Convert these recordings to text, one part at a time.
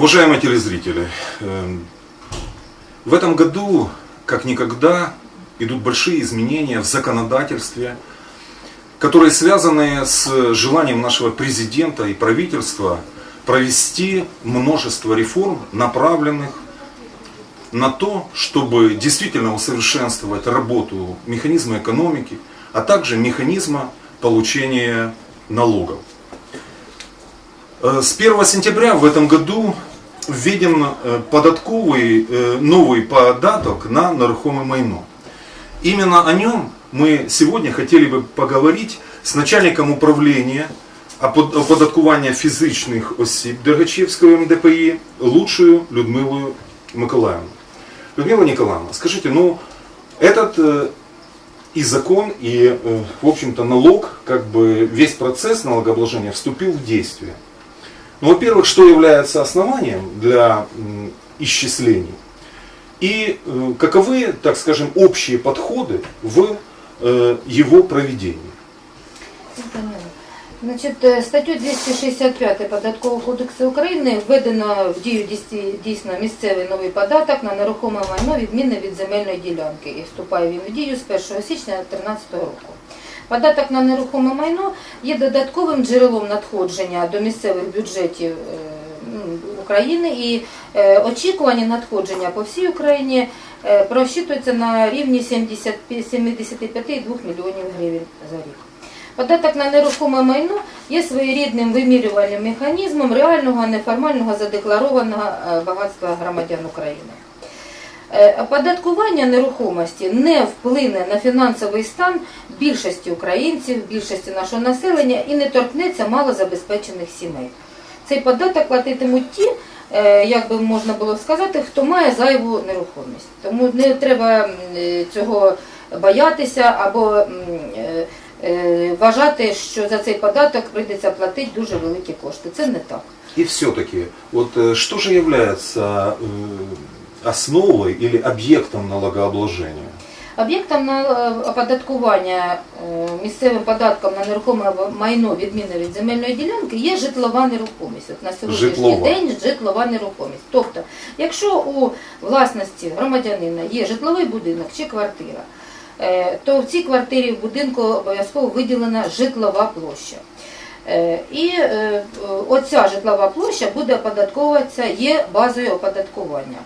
Уважаемые телезрители, эм, в этом году, как никогда, идут большие изменения в законодательстве, которые связаны с желанием нашего президента и правительства провести множество реформ, направленных на то, чтобы действительно усовершенствовать работу механизма экономики, а также механизма получения налогов. Э, С 1 сентября в этом году введен э, податковый э, новый податок на нерухоме майно. Именно о нем мы сегодня хотели бы поговорить с начальником управління опод- оподаткування фізичних осіб Дергачевської МДПІ лучшою Людмилою Миколаївною. Людмила Николаевна, скажите, ну этот э, и закон, и, э, в общем-то, налог, как бы весь процесс налогообложения вступил в действие. Ну, во-первых, что является основанием для м, исчислений? И э, каковы, так скажем, общие подходы в э, его проведении? Значить, е, статтю 265 Податкового кодексу України введено в дію дійсті- дійсно місцевий новий податок на нерухоме майно відмінне від земельної ділянки і вступає він в дію з 1 січня 2013 року. Податок на нерухоме майно є додатковим джерелом надходження до місцевих бюджетів е, ну, України і е, очікувані надходження по всій Україні е, просчитуються на рівні 70 75,2 мільйонів гривень за рік. Податок на нерухоме майно є своєрідним вимірювальним механізмом реального неформального задекларованого багатства громадян України. Е, Оподаткування нерухомості не вплине на фінансовий стан більшості українців, більшості нашого населення і не торкнеться малозабезпечених сімей. Цей податок платитимуть ті, е, як би можна було сказати, хто має зайву нерухомість. Тому не треба е, цього боятися або вважати, що за цей податок прийдеться платити дуже великі кошти. Це не так. И все-таки, вот что же является э, основой или объектом налогообложения? Об'єктом на е, оподаткування е, місцевим податком на нерухоме майно відмінне від земельної ділянки є житлова нерухомість. От на сьогоднішній Житлова. день житлова нерухомість. Тобто, якщо у власності громадянина є житловий будинок чи квартира, е, то в цій квартирі в будинку обов'язково виділена житлова площа. Е, І е, оця житлова площа буде оподатковуватися, є базою оподаткування.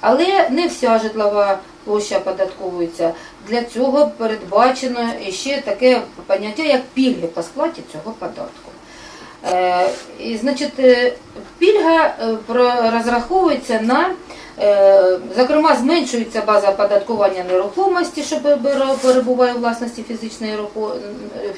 Але не вся житлова площа оподатковується. Для цього передбачено ще таке поняття, як пільги по сплаті цього податку. Е, І, значить, е, пільга е, розраховується на, зокрема, зменшується база оподаткування нерухомості, що перебуває у власності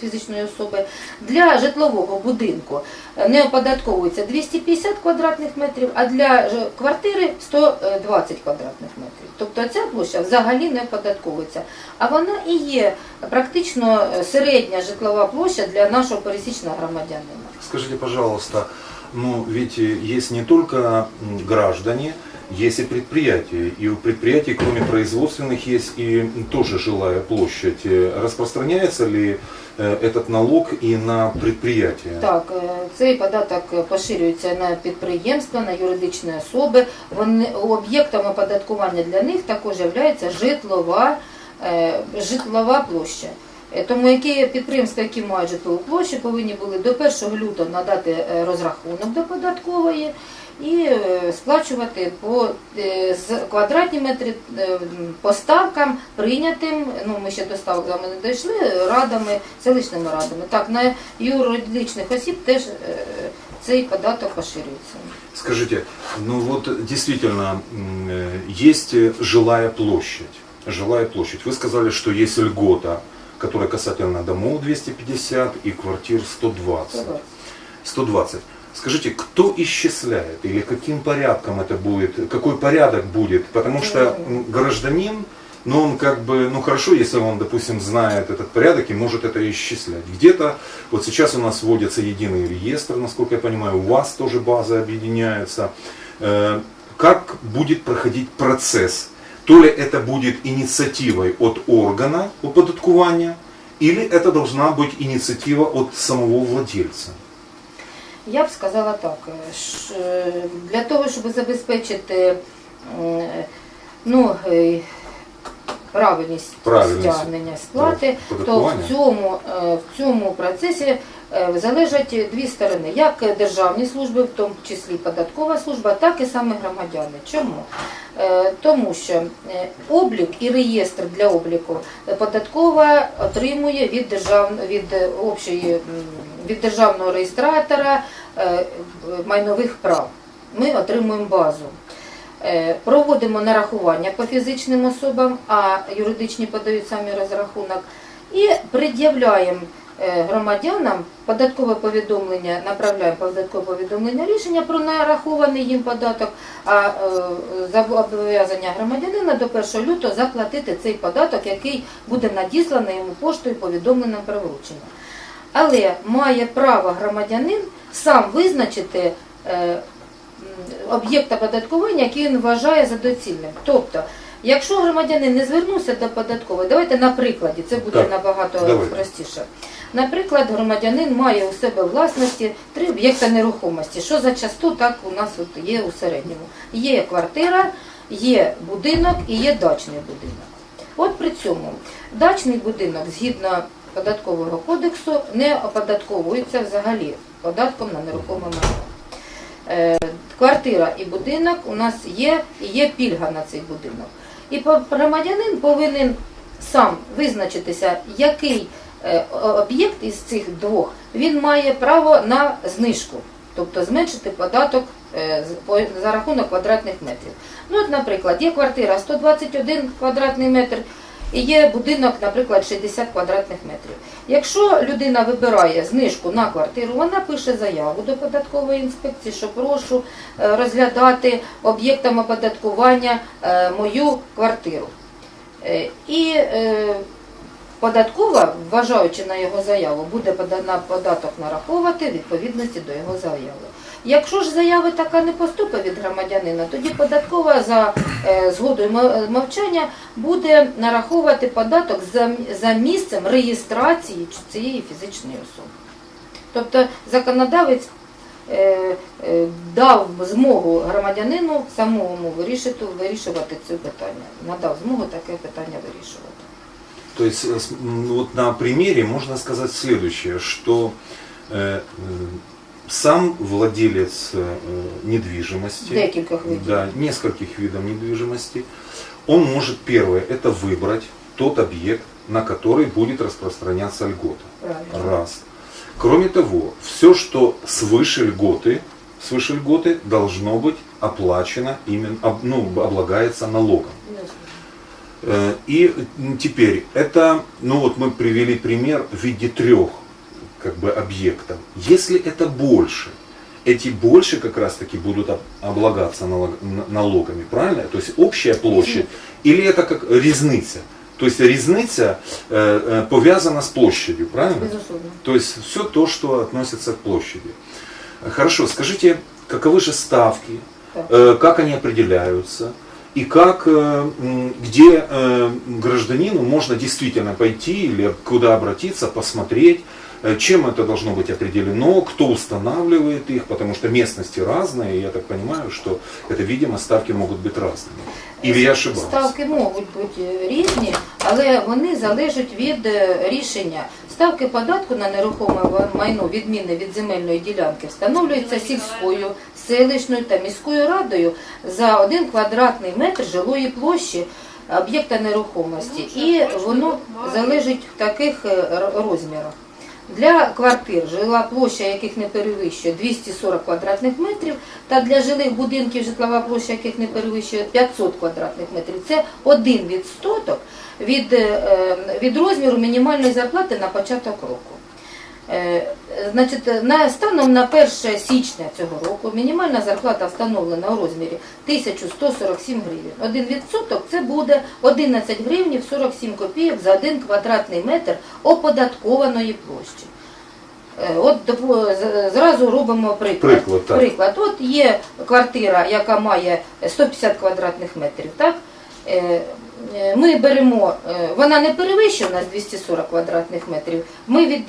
фізичної, особи. Для житлового будинку не оподатковується 250 квадратних метрів, а для ж- квартири 120 квадратних метрів. Тобто ця площа взагалі не оподатковується. А вона і є практично е, середня житлова площа для нашого пересічного громадянина. Скажите, пожалуйста, ну ведь э, есть не только м, граждане, есть и предприятия. И у предприятий, кроме производственных, есть и м, тоже жилая площадь. Э, Распространяется ли э, этот налог и на предприятия? Так, е, цей податок поширюється на підприємства, на юридичні особи. Вони об'єктом оподаткування для них також є житлова, е, житлова площа. Е, Тому які підприємства, які мають житлову площу, повинні були до 1 лютого надати е, розрахунок до податкової і е, сплачувати по е, з квадратні метри е, м, по ставкам прийнятим. Ну ми ще до ставок з вами не дійшли радами, селищними радами. Так на юридичних осіб теж е, цей податок поширюється. Скажите, ну вот действительно м, э, есть э, жилая площадь. Жилая площадь. Вы сказали, что есть льгота, которая касательно домов 250 и квартир 120. 120. Скажите, кто исчисляет или каким порядком это будет, какой порядок будет? Потому что гражданин, ну он как бы, ну хорошо, если он, допустим, знает этот порядок и может это исчислять. Где-то, вот сейчас у нас вводится единый реестр, насколько я понимаю, у вас тоже базы объединяются. Э, Как будет проходить процесс? То ли это будет инициативой от органа оподаткування, или это должна быть инициатива от самого владельца? Я б сказала так, е, е, для того, щоб забезпечити е, ну, правильність Правильність. стягнення сплати, то в цьому, в цьому процесі залежать дві сторони, як державні служби, в тому числі податкова служба, так і саме громадяни. Чому? Е, Тому що е, облік і реєстр для обліку податкова отримує від держав від е, общої від державного реєстратора е, майнових прав. Ми отримуємо базу. Е, Проводимо нарахування по фізичним особам, а юридичні подають самі розрахунок, і пред'являємо е, громадянам податкове повідомлення, направляємо податкове повідомлення рішення про нарахований їм податок, а е, зобов'язання громадянина до 1 лютого заплатити цей податок, який буде надісланий йому поштою повідомленням про вручення. Але має право громадянин сам визначити е, об'єкт оподаткування, який він вважає за доцільним. Тобто, якщо громадянин не звернувся до податкової, давайте на прикладі, це буде Так, набагато давайте. простіше. Наприклад, громадянин має у себе власності три об'єкта нерухомості. Що за часто так у нас от є у середньому. Є квартира, є будинок і є дачний будинок. От при цьому дачний будинок згідно податкового кодексу не оподатковується взагалі податком на нерухоме майно. Е, Квартира і будинок у нас є і є пільга на цей будинок. І громадянин повинен сам визначитися, який об'єкт із цих двох він має право на знижку, тобто зменшити податок е, за рахунок квадратних метрів. Ну, от, наприклад, є квартира 121 квадратний метр і є будинок, наприклад, 60 квадратних метрів. Якщо людина вибирає знижку на квартиру, вона пише заяву до податкової інспекції, що прошу е, розглядати об'єктом оподаткування е, мою квартиру. Е, І е, податкова, вважаючи на його заяву, буде податок нараховувати відповідності до його заяви. Якщо ж заяви така не поступить від громадянина, тоді податкова за е, згодою мовчання буде нараховувати податок за, місцем реєстрації цієї фізичної особи. Тобто законодавець е, е, дав змогу громадянину самому вирішити, вирішувати це питання, надав змогу таке питання вирішувати. То есть э, вот на примере можно сказать следующее, что э, э, сам владелец недвижимости, да, нескольких видов недвижимости, он может первое это выбрать тот объект, на который будет распространяться льгота. Правильно. Раз. Кроме того, все, что свыше льготы, свыше льготы должно быть оплачено именно, ну, облагается налогом. Э, И теперь это, ну вот мы привели пример в виде трех как бы объектов. Если это больше, эти больше как раз таки будут об- облагаться налогами, правильно? То есть общая площадь, или это как резница? То есть резница э, э, повязана с площадью, правильно? Безусловно. То есть все то, что относится к площади. Хорошо, скажите, каковы же ставки, как они определяются, и как, э, м, где э, гражданину можно действительно пойти или куда обратиться, посмотреть, э, чем это должно быть определено, кто устанавливает их, потому что местности разные, и я так понимаю, что это, видимо, ставки могут быть разными. Или я ошибаюсь? Ставки можуть бути різні, але вони залежать від е, рішення. Ставки податку на нерухоме майно, відмінне від земельної ділянки, встановлюються сільською, селищною та міською радою за один квадратний метр жилої площі об'єкта нерухомості. І воно залежить в таких е, розмірах. Для квартир жила площа, яких не перевищує 240 квадратних метрів, та для жилих будинків житлова площа, яких не перевищує 500 квадратних метрів. Це один відсоток від, е, від розміру мінімальної зарплати на початок року. Е, Значить, на станом на 1 січня цього року мінімальна зарплата встановлена у розмірі 1147 гривень. Один відсоток це буде 11 гривень 47 копійок за один квадратний метр оподаткованої площі. Е, От зразу робимо приклад. Приклад, так. Приклад. От є квартира, яка має 150 квадратних метрів. Так? Е, Ми беремо, е, вона не перевищує у нас 240 квадратних метрів. Ми від,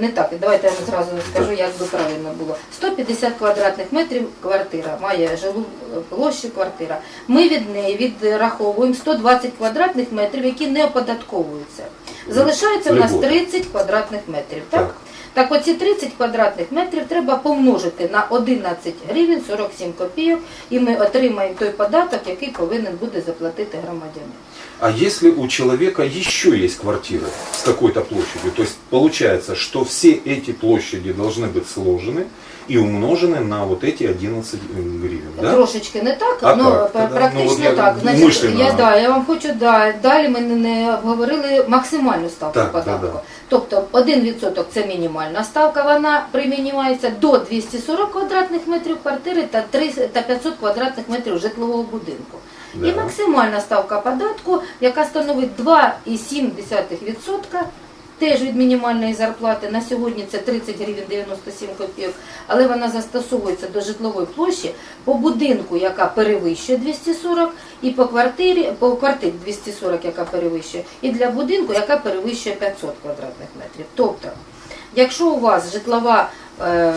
не так, давайте я зразу скажу, як би правильно було. 150 квадратних метрів квартира, має жилу е, площу квартира. Ми від неї відраховуємо 120 квадратних метрів, які не оподатковуються. Залишається у нас Льгота. 30 квадратних метрів. Так? Так. Так оці 30 квадратних метрів треба помножити на 11 гривень 47 копійок, і ми отримаємо той податок, який повинен буде заплатити громадянин. А если у человека еще есть квартира с какой-то площадью, то есть получается, что все эти площади должны быть сложены и умножены на вот эти 11 гривен, да? Трошечки не так, А ну как пр- тогда? практично Ну, от я так. Значить, мислено. я, да, я вам хочу, да, далі ми не- не обговорили максимальну ставку Так, податку. да, да. Тобто 1% це мінімальна ставка, вона примінюється до 240 квадратних метрів квартири та 300 та 500 квадратних метрів житлового будинку. І максимальна ставка податку, яка становить 2,7%, теж від мінімальної зарплати. На сьогодні це 30 гривень 97 копійок, але вона застосовується до житлової площі по будинку, яка перевищує 240, і по квартирі, по квартирі 240, яка перевищує, і для будинку, яка перевищує 500 квадратних метрів. Тобто, якщо у вас житлова е,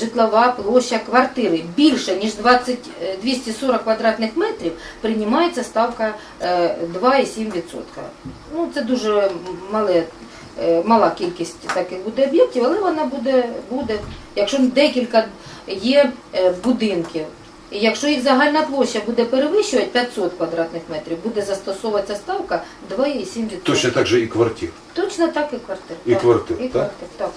житлова площа квартири більше ніж 20, е, 240 квадратних метрів, приймається ставка е, 2,7%. Ну, це дуже мале, е, мала кількість таких буде об'єктів, але вона буде, буде якщо декілька є е, будинків. І якщо їх загальна площа буде перевищувати 500 квадратних метрів, буде застосовуватися ставка 2,7%. Точно так же і квартир. Точно так і квартир. І так. квартир, І так? квартир, так.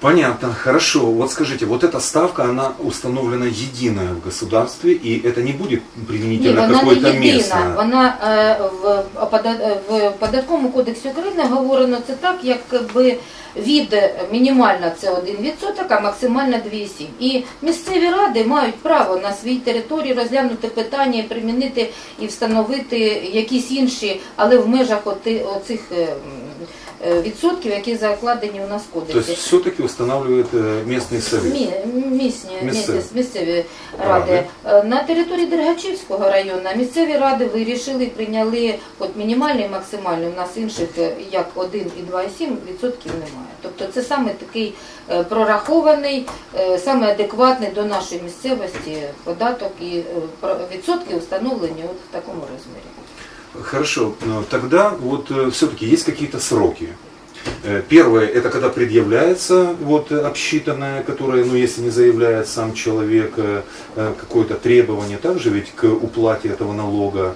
Понятно, хорошо. Вот скажите, вот эта ставка, она установлена единая в государстве, и это не будет Ні, применительно вона не какой-то єдина. местное. Вона е, в, опода- в податковому кодексі України говорено це так, якби від мінімальна це 1%, а максимальна 2,7%. І місцеві ради мають право на своїй території розглянути питання, і примінити і встановити якісь інші, але в межах оти- оцих е, м, е, відсотків, які закладені у нас в То есть все-таки устанавливает э, совет. Мі, місні, Місцеві. місцеві, місцеві Ради. ради. Е, На території Дергачівського району місцеві ради вирішили, прийняли от мінімальний і максимальний. У нас інших е, як 1 і 2,7 відсотків немає. Тобто це саме такий е, прорахований, саме адекватний до нашої місцевості податок і відсотки встановлені от в такому розмірі. Хорошо, тогда вот все-таки есть какие-то сроки. Э, Первое, это когда предъявляется вот э, обсчитанное, которое, ну если не заявляет сам человек э, э, какое-то требование, также ведь к уплате этого налога,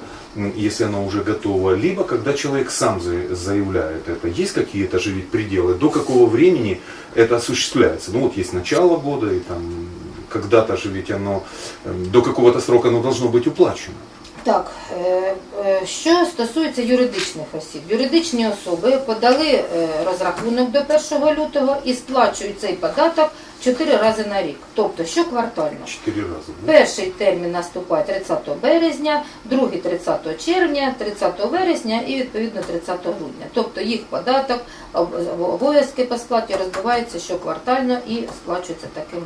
если оно уже готово, либо когда человек сам за- заявляет это. Есть какие-то же ведь пределы, до какого времени это осуществляется? Ну вот есть начало года, и там когда-то же ведь оно, э, до какого-то срока оно должно быть уплачено. Так, е, е, що стосується юридичних осіб, юридичні особи подали е, розрахунок до 1 лютого і сплачують цей податок 4 рази на рік, тобто щоквартально. Четыре раза. да? Перший термін наступає 30 березня, другий 30 червня, 30 вересня і відповідно 30 грудня. Тобто їх податок, об- обов'язки по сплаті розбиваються щоквартально і сплачуються таким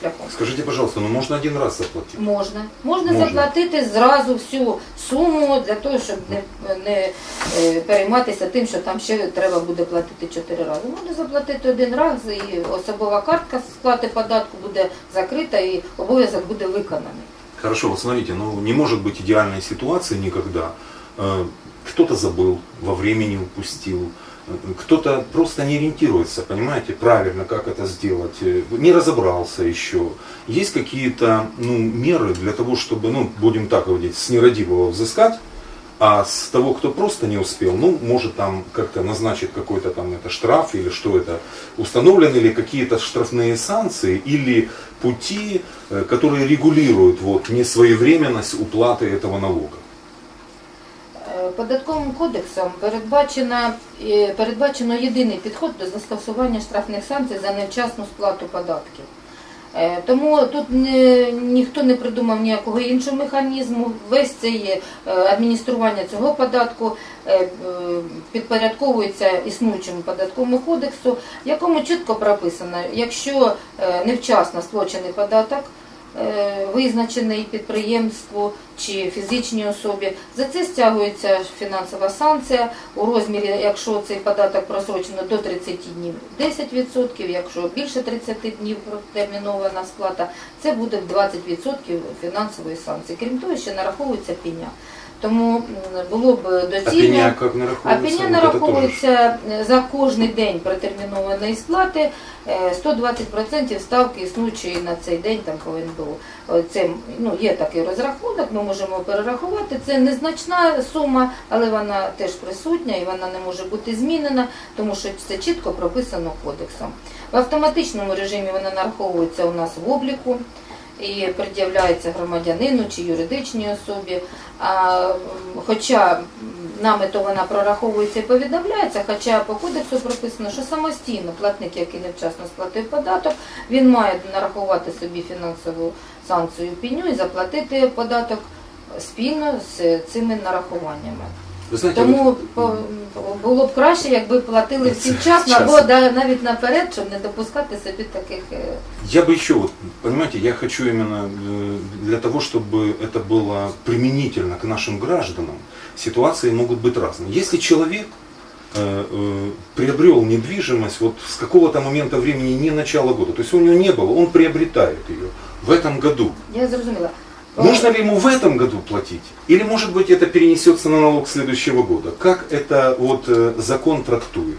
шляхом. Скажите, пожалуйста, ну можно один раз заплатить? Можна. Можна Можна. заплатити зразу всю суму для того, щоб не, не е, перейматися тим, що там ще треба буде платити чотири рази. Можна заплатити один раз і особова картка сплати податку буде закрита і обов'язок буде виконаний. Хорошо, вот смотрите, ну не может быть идеальной ситуации никогда. Э, Кто-то забыл, во времени упустил, э, кто-то просто не ориентируется, понимаете, правильно, как это сделать, э, не разобрался еще. Есть какие-то ну, меры для того, чтобы, ну, будем так говорить, с нерадивого взыскать, а с того, кто просто не успел, ну, может там как-то назначить какой-то там это штраф или что это, установлены ли какие-то штрафные санкции или пути, э, которые регулируют вот несвоевременность уплаты этого налога. Податковим кодексом передбачено, е, передбачено єдиний підход до застосування штрафних санкцій за невчасну сплату податків. Е, Тому тут не, ніхто не придумав ніякого іншого механізму. Весь цей е, адміністрування цього податку підпорядковується існуючому податковому кодексу, в якому чітко прописано, якщо невчасно сплачений податок, визначений підприємству чи фізичній особі. За це стягується фінансова санкція у розмірі, якщо цей податок просрочено до 30 днів 10%, якщо більше 30 днів протермінована сплата, це буде в 20% фінансової санкції. Крім того, ще нараховується пеня. Тому було б доцільно. А пеня нараховується е, за кожний день протермінованої сплати е, 120% ставки існуючої на цей день там повинен був. Е, Це ну є такий розрахунок, ми можемо перерахувати. Це незначна сума, але вона теж присутня і вона не може бути змінена, тому що це чітко прописано кодексом. В автоматичному режимі вона нараховується у нас в обліку і пред'являється громадянину чи юридичній особі. Хоча нами то вона прораховується і повідомляється, хоча по кодексу прописано, що самостійно платник, який невчасно сплатив податок, він має нарахувати собі фінансову санкцію пеню і заплатити податок спільно з цими нарахуваннями. Вы знаете, вот- Тому по- було б краще, якби платили всі Це вчасно, вчасно. або да, навіть наперед, щоб не допускати собі таких. е, Я бы еще, вот, понимаете, я хочу именно э, для того, чтобы это было применительно к нашим гражданам, ситуации могут быть разные. Если человек э, э, приобрел недвижимость вот с какого-то момента времени, не начала года, то есть у него не было, он приобретает ее в этом году. Я зрозуміла. Нужно ли ему в этом году платить? Или, может быть, это перенесется на налог следующего года? Как это вот э, закон трактует?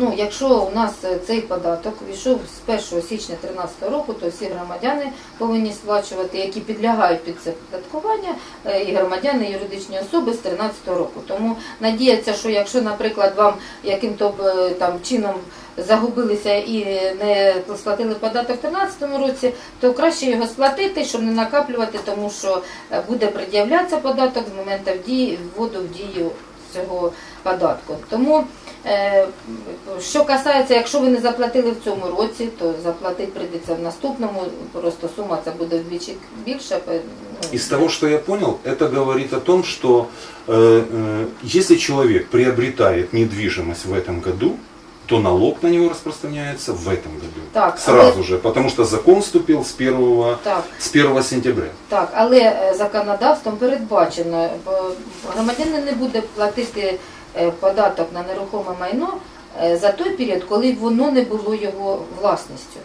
Ну, якщо у нас е, цей податок війшов з 1 січня 2013 року, то всі громадяни повинні сплачувати, які підлягають під це податкування, е, і громадяни, і юридичні особи з 2013 року. Тому надіяться, що якщо, наприклад, вам яким-то е, там чином загубилися і не сплатили податок в 2013 році, то краще його сплатити, щоб не накаплювати, тому що буде пред'являтися податок з моменту вводу в дію цього податку. Тому Е, Що касається, якщо ви не заплатили в цьому році, то заплатити прийдеться в наступному, просто сума це буде вдвічі більша. ну, Из того, что я понял, это говорит о том, что э, э, если человек приобретает недвижимость в этом году, то налог на него распространяется в этом году. Так, Сразу але- же, потому что закон вступил с 1, Так, с 1 сентября. так, але е, законодавством передбачено, громадянин не буде платити е, податок на нерухоме майно е, за той період, коли воно не було його власністю.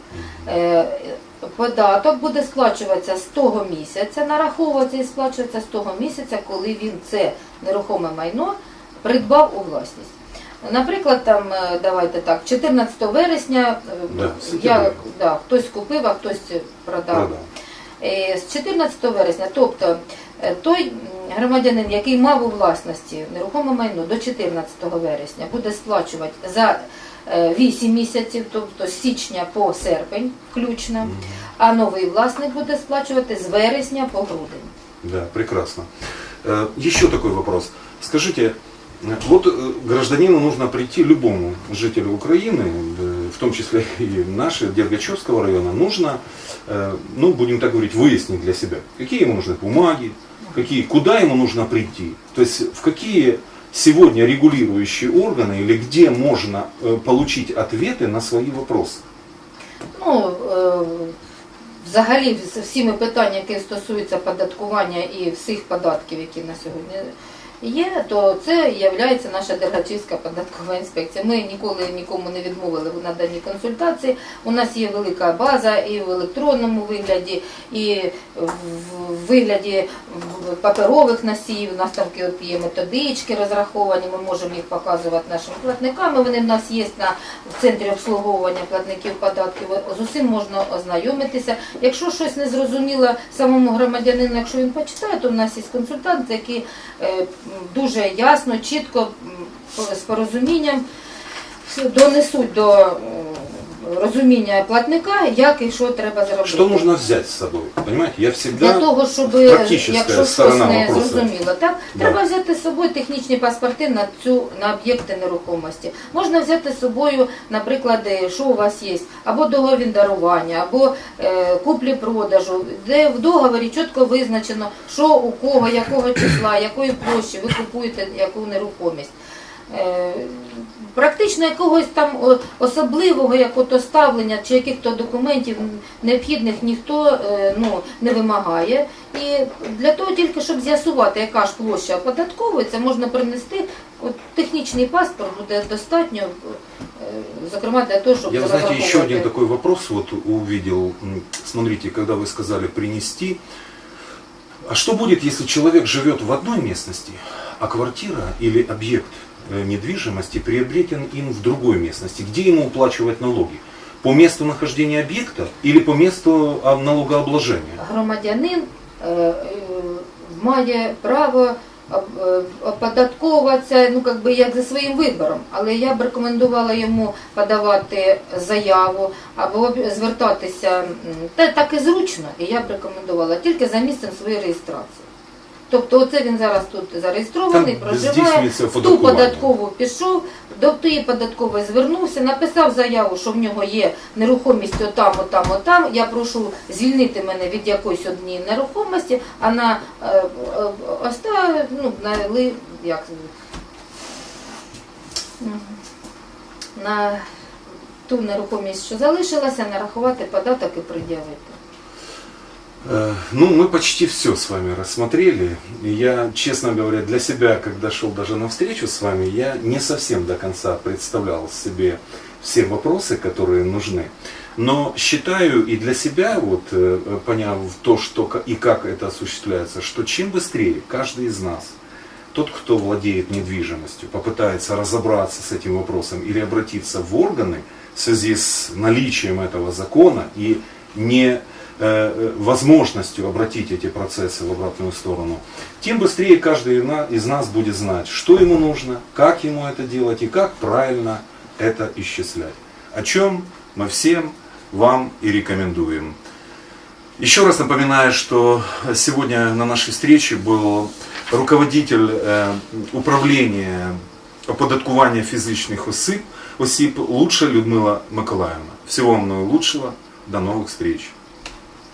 Податок буде сплачуватися з того місяця, нараховуватися і сплачуватися з того місяця, коли він це нерухоме майно придбав у власність. Наприклад, там е, давайте так, 14 вересня е, Да, я, сентября. да, хтось купив, а хтось продав. Продал. Е, З 14 вересня, тобто е, той громадянин, який мав у власності нерухоме майно до 14 вересня, буде сплачувати за е, 8 місяців, тобто з січня по серпень включно, а новий власник буде сплачувати з вересня по грудень. Да, прекрасно. Э, Еще такой вопрос. Скажите, э, вот э, гражданину нужно прийти, любому жителю Украины, э, в том числе и нашей, Дергачевского района, нужно, э, ну, будем так говорить, выяснить для себя, какие ему нужны бумаги, какие, куда ему нужно прийти, то есть в какие сегодня регулирующие органы или где можно э, получить ответы на свои вопросы. Ну, е, взагалі з всіми питаннями, які стосуються податкування і всіх податків, які на сьогодні є, то це є наша Дергачівська податкова інспекція. Ми ніколи нікому не відмовили в наданні консультації. У нас є велика база і в електронному вигляді, і в вигляді паперових носіїв. У нас там є методички розраховані, ми можемо їх показувати нашим платникам. Вони в нас є на в центрі обслуговування платників податків. З усім можна ознайомитися. Якщо щось не зрозуміло самому громадянину, якщо він почитає, то в нас є консультанти, які е, дуже ясно, чітко з порозумінням. Донесуть до е, розуміння платника, як і що треба зробити. Что нужно взять с собой? Понимаете, я всегда... Для того, щоб якщо щось сторона не вопроса. зрозуміло, так Да. треба взяти з собою технічні паспорти на цю на об'єкти нерухомості. Можна взяти з собою, наприклад, е, що у вас є, або договір дарування, або е, куплі-продажу, де в договорі чітко визначено, що у кого, якого числа, якої площі ви купуєте яку нерухомість. Е, Практично якогось там о- особливого якого ставлення чи яких-то документів необхідних ніхто е, ну, не вимагає. І для того тільки, щоб з'ясувати, яка ж площа оподатковується, можна принести от, технічний паспорт, буде достатньо, е, зокрема для того, щоб Я, вы знаете, еще розраховувати. один такой вопрос вот увидел. М, Смотрите, когда вы сказали принести, а что будет, если человек живет в одной местности, а квартира или объект э, недвижимости приобретен им в другой местности? Где ему уплачивать налоги? По месту нахождения объекта или по месту налогообложения? громадянин е, е, має право оподатковуватися ну, как би, як за своїм вибором. Але я б рекомендувала йому подавати заяву або звертатися та так і зручно, і я б рекомендувала тільки за місцем своєї реєстрації. Тобто оце він зараз тут зареєстрований, Там проживає, здійснюється в ту оподаткування. податкову пішов, до тієї податкової звернувся, написав заяву, що в нього є нерухомість отам, отам, отам. Я прошу звільнити мене від якоїсь однієї нерухомості, а на е, е, оста, ну, на ли, як М, на ту нерухомість, що залишилася, нарахувати податок і пред'явити. Э, Ну, мы почти все с вами рассмотрели. Я, честно говоря, для себя, когда шел даже на встречу с вами, я не совсем до конца представлял себе все вопросы, которые нужны. Но считаю и для себя, вот, э, поняв то, что и как это осуществляется, что чем быстрее каждый из нас, тот, кто владеет недвижимостью, попытается разобраться с этим вопросом или обратиться в органы в связи с наличием этого закона и не возможностью обратить эти процессы в обратную сторону, тем быстрее каждый на- из нас будет знать, что ему нужно, как ему это делать и как правильно это исчислять. О чем мы всем вам и рекомендуем. Еще раз напоминаю, что сегодня на нашей встрече был руководитель э, управления оподаткування фізичних осіб, осіб Лучша Людмила Миколаївна. Всего вам наилучшего, до новых встреч.